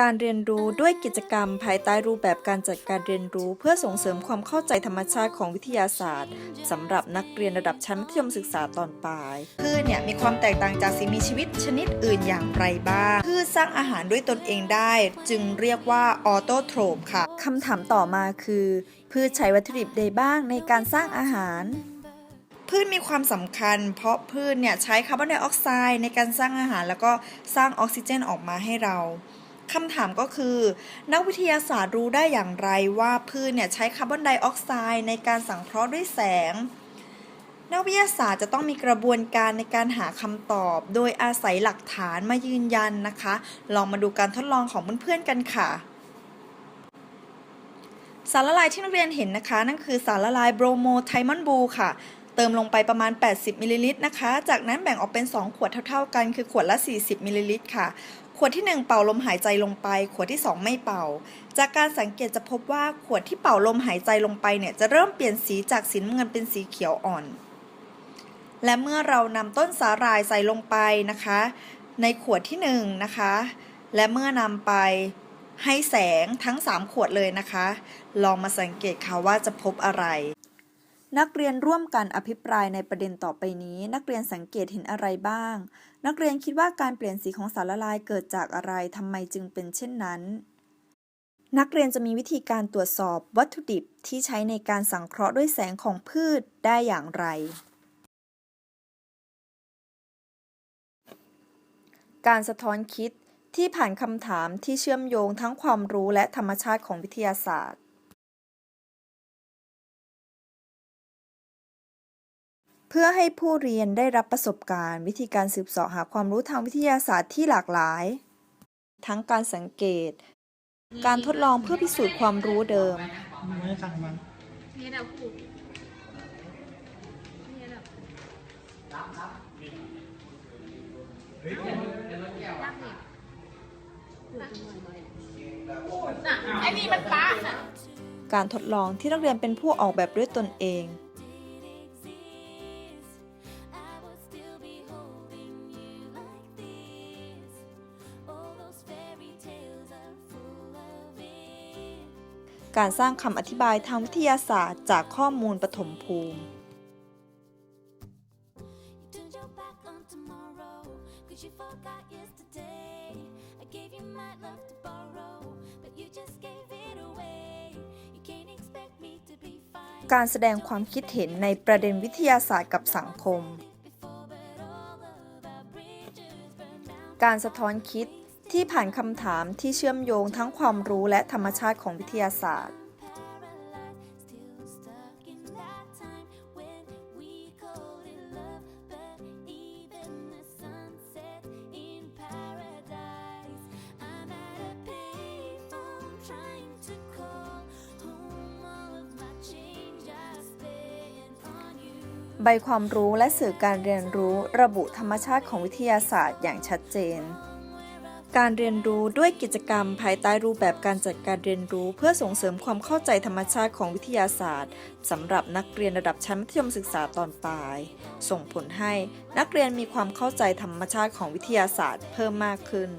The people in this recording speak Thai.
การเรียนรู้ด้วยกิจกรรม ภายใต้รูปแบบการจัดการเรียนรู้ เพื่อส่งเสริมความเข้าใจธรรมชาติของวิทยาศาสตร์สำหรับนักเรียนระดับชั้นมัธยมศึกษาตอนปลายพืชเนี่ยมีความแตกต่างจากสิ่งมีชีวิตชนิดอื่นอย่างไรบ้างพืชสร้างอาหารด้วยตนเองได้ จึงเรียกว่าออโตโทรปค่ะคำถามต่อมาคือ พืชใช้วัตถุดิบใดบ้างในการสร้างอาหารพืชมีความสำคัญ เพราะพืชเนี่ยใช้คาร์บอนไดออกไซด์ในการสร้างอาหาร แล้วก็สร้างออกซิเจนออกมาให้เรา คำถามก็คือ นักวิทยาศาสตร์รู้ได้อย่างไรว่าพืชเนี่ยใช้คาร์บอนไดออกไซด์ในการสังเคราะห์ด้วยแสง นักวิทยาศาสตร์จะต้องมีกระบวนการในการหาคำตอบ โดยอาศัยหลักฐานมายืนยันนะคะ ลองมาดูการทดลองของเพื่อนๆกันค่ะ สารละลายที่นักเรียนเห็นนะคะ นั่นคือสารละลายโบรโมไทมอนบูค่ะ เติมลงไปประมาณ 80มิลลิลิตรนะคะ จากนั้นแบ่งออกเป็น 2 ขวดเท่า ๆ กัน คือขวดละ 40มิลลิลิตรค่ะ ขวดที่ 1 เป่าลมหายใจลงไป ขวดที่ 2 ไม่เป่า จากการสังเกตจะพบว่าขวดที่เป่าลมหายใจลงไปเนี่ยจะเริ่มเปลี่ยนสีจากสีน้ำเงินเป็นสีเขียวอ่อน และเมื่อเรานำต้นสาหร่ายใส่ลงไปนะคะ ในขวดที่1นะคะและเมื่อนำไปให้แสงทั้ง 3 ขวดเลยนะคะ ลองมาสังเกตค่ะว่าจะพบอะไร นักเรียนร่วมกันอภิปรายในประเด็นต่อไปนี้ นักเรียนสังเกตเห็นอะไรบ้าง นักเรียนคิดว่าการเปลี่ยนสีของสารละลายเกิดจากอะไรทำไมจึงเป็นเช่นนั้น นักเรียนจะมีวิธีการตรวจสอบวัตถุดิบที่ใช้ในการสังเคราะห์ด้วยแสงของพืชได้อย่างไร การสะท้อนคิดที่ผ่านคำถามที่เชื่อมโยงทั้งความรู้และธรรมชาติของวิทยาศาสตร์ เพื่อให้ผู้เรียนได้รับประสบการณ์ วิธีการสืบเสาะหาความรู้ทางวิทยาศาสตร์ที่หลากหลาย ทั้งการสังเกต การทดลองเพื่อพิสูจน์ความรู้เดิม ไอ้นี่มันป้าการทดลองที่นักเรียนเป็นผู้ออกแบบด้วยตนเอง การสร้างคำอธิบายทางวิทยาศาสตร์จากข้อมูลปฐมภูมิ การแสดงความคิดเห็นในประเด็นวิทยาศาสตร์กับสังคม การสะท้อนคิด ที่ผ่านคำถามที่เชื่อมโยงทั้งความรู้และธรรมชาติของวิทยาศาสตร์ ใบความรู้และสื่อการเรียนรู้ระบุธรรมชาติของวิทยาศาสตร์อย่างชัดเจน การเรียนรู้ด้วยกิจกรรม ภายใต้รูปแบบการจัดการเรียนรู้ เพื่อส่งเสริมความเข้าใจธรรมชาติของวิทยาศาสตร์สำหรับนักเรียนระดับชั้นมัธยมศึกษาตอนปลาย ส่งผลให้นักเรียนมีความเข้าใจธรรมชาติของวิทยาศาสตร์เพิ่มมากขึ้น